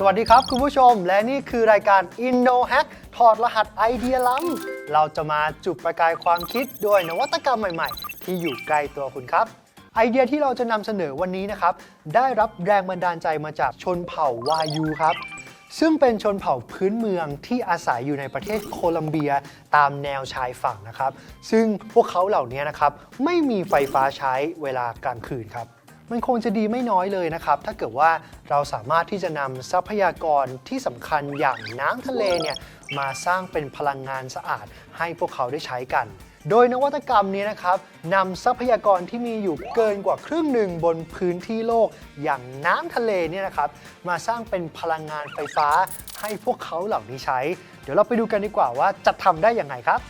สวัสดีครับคุณผู้ชม และนี่คือรายการ Inno Hack ถอดรหัสไอเดียล้ำเราจะมาจุดประกายความคิดด้วยนวัตกรรมใหม่ๆ ที่อยู่ใกล้ตัวคุณครับ ไอเดียที่เราจะนำเสนอวันนี้นะครับ ได้รับแรงบันดาลใจมาจากชนเผ่าวายูครับ ซึ่งเป็นชนเผ่าพื้นเมืองที่อาศัยอยู่ในประเทศโคลัมเบียตามแนวชายฝั่งนะครับ ซึ่งพวกเขาเหล่านี้นะครับไม่มีไฟฟ้าใช้เวลากลางคืนครับ มันคงจะดีไม่น้อยเลยนะครับ ถ้าเกิดว่าเราสามารถที่จะนำทรัพยากรที่สำคัญอย่างน้ำทะเลเนี่ยมาสร้างเป็นพลังงานสะอาด ให้พวกเขาได้ใช้กัน โดยนวัตกรรมนี้นะครับนำทรัพยากรที่มีอยู่เกินกว่าครึ่งหนึ่งบนพื้นที่โลกอย่างน้ำทะเลเนี่ยนะครับมาสร้างเป็นพลังงานไฟฟ้า ให้พวกเขาเหล่านี้ใช้ เดี๋ยวเราไปดูกันดีกว่าว่าจะทำได้อย่างไรครับ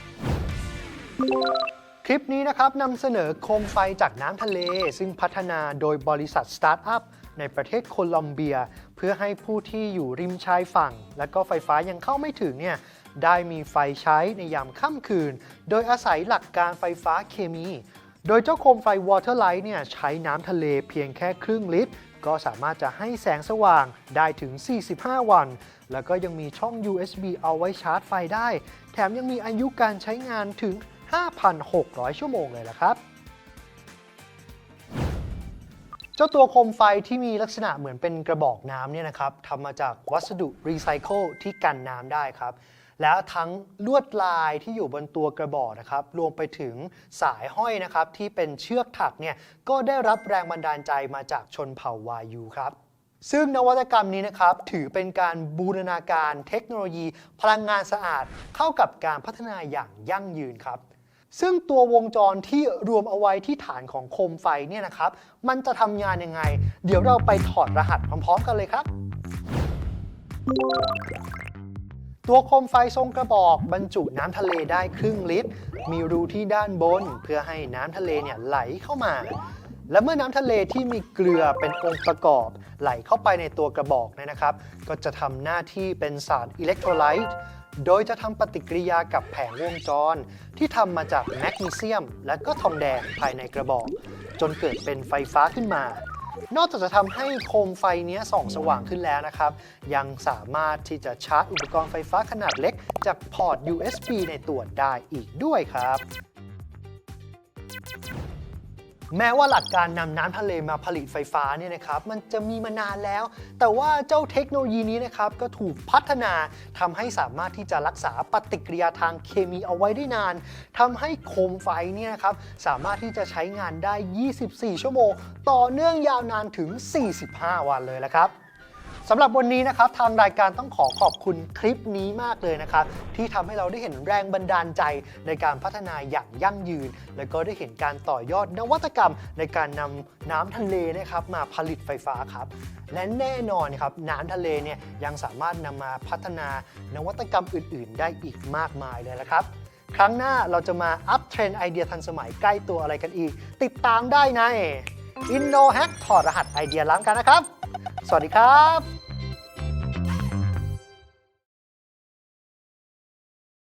คลิปนี้นะครับนำเสนอโคมไฟจากน้ำทะเล ซึ่งพัฒนาโดยบริษัทสตาร์ทอัพในประเทศโคลอมเบีย เพื่อให้ผู้ที่อยู่ริมชายฝั่ง และก็ไฟฟ้ายังเข้าไม่ถึงเนี่ยได้มีไฟใช้ในยามค่ำคืน โดยอาศัยหลักการไฟฟ้าเคมี โดยเจ้าโคมไฟ Waterlight เนี่ยใช้น้ำทะเลเพียงแค่ครึ่งลิตร ก็สามารถจะให้แสงสว่างได้ถึง 45 วัน แล้วก็ยังมีช่อง USB เอาไว้ชาร์จไฟได้ แถมยังมีอายุการใช้งานถึง 5,600 ชั่วโมงเลยละครับ เจ้าตัวโคมไฟที่มีลักษณะเหมือนเป็นกระบอกน้ำเนี่ยนะครับทำมาจากวัสดุรีไซเคิลที่กันน้ำได้ครับ แล้วทั้งลวดลายที่อยู่บนตัวกระบอกนะครับ รวมไปถึงสายห้อยนะครับ ที่เป็นเชือกถักเนี่ยก็ได้รับแรงบันดาลใจมาจากชนเผ่าวายูครับซึ่งนวัตกรรมนี้นะครับ ถือเป็นการบูรณาการเทคโนโลยี พลังงานสะอาด เข้ากับการพัฒนาอย่างยั่งยืนครับ ซึ่งตัววงจรที่รวมเอาไว้ที่ฐานของโคมไฟเนี่ยนะครับ มันจะทำงานยังไง เดี๋ยวเราไปถอดรหัสพร้อมๆกันเลยครับ ตัวโคมไฟทรงกระบอกบรรจุน้ำทะเลได้ครึ่งลิตร มีรูที่ด้านบน เพื่อให้น้ำทะเลเนี่ยไหลเข้ามา และเมื่อน้ำทะเลที่มีเกลือเป็นองค์ประกอบ ไหลเข้าไปในตัวกระบอกเนี่ยนะครับ ก็จะทำหน้าที่เป็นสารอิเล็กโทรไลต์ โดยจะทำปฏิกิริยากับแผงวงจร ที่ทำมาจากแมกนีเซียม และก็ทองแดงภายในกระบอก จนเกิดเป็นไฟฟ้าขึ้นมา นอกจากจะทำให้โคมไฟนี้ส่องสว่างขึ้นแล้วนะครับ ยังสามารถที่จะชาร์จอุปกรณ์ไฟฟ้าขนาดเล็ก จากพอร์ต USB ในตัวได้อีกด้วยครับ แม้ว่าหลักการนำน้ำทะเลมาผลิตไฟฟ้าเนี่ยนะครับมันจะมีมานานแล้ว แต่ว่าเจ้าเทคโนโลยีนี้นะครับก็ถูกพัฒนาทำให้สามารถที่จะรักษาปฏิกิริยาทางเคมีเอาไว้ได้นานทำให้โคมไฟเนี่ยนะครับสามารถที่จะใช้งานได้ 24 ชั่วโมง ต่อเนื่องยาวนานถึง 45 วันเลยละครับ สำหรับวันนี้นะครับทางรายการต้องขอขอบคุณคลิปนี้มากเลยนะครับที่ทำให้เราได้เห็นแรงบันดาลใจในการพัฒนาอย่างยั่งยืน และก็ได้เห็นการต่อยอดนวัตกรรมในการนำน้ำทะเลนะครับมาผลิตไฟฟ้าครับและแน่นอนครับน้ำทะเลเนี่ยยังสามารถนำมาพัฒนานวัตกรรมอื่น ๆ ได้อีกมากมายเลยละครับครั้งหน้าเราจะมาอัพเทรนไอเดียทันสมัยใกล้ตัวอะไรกันอีก ติดตามได้ใน Inno Hack ถอดรหัสไอเดียล้ำกันนะครับ สวัสดีครับ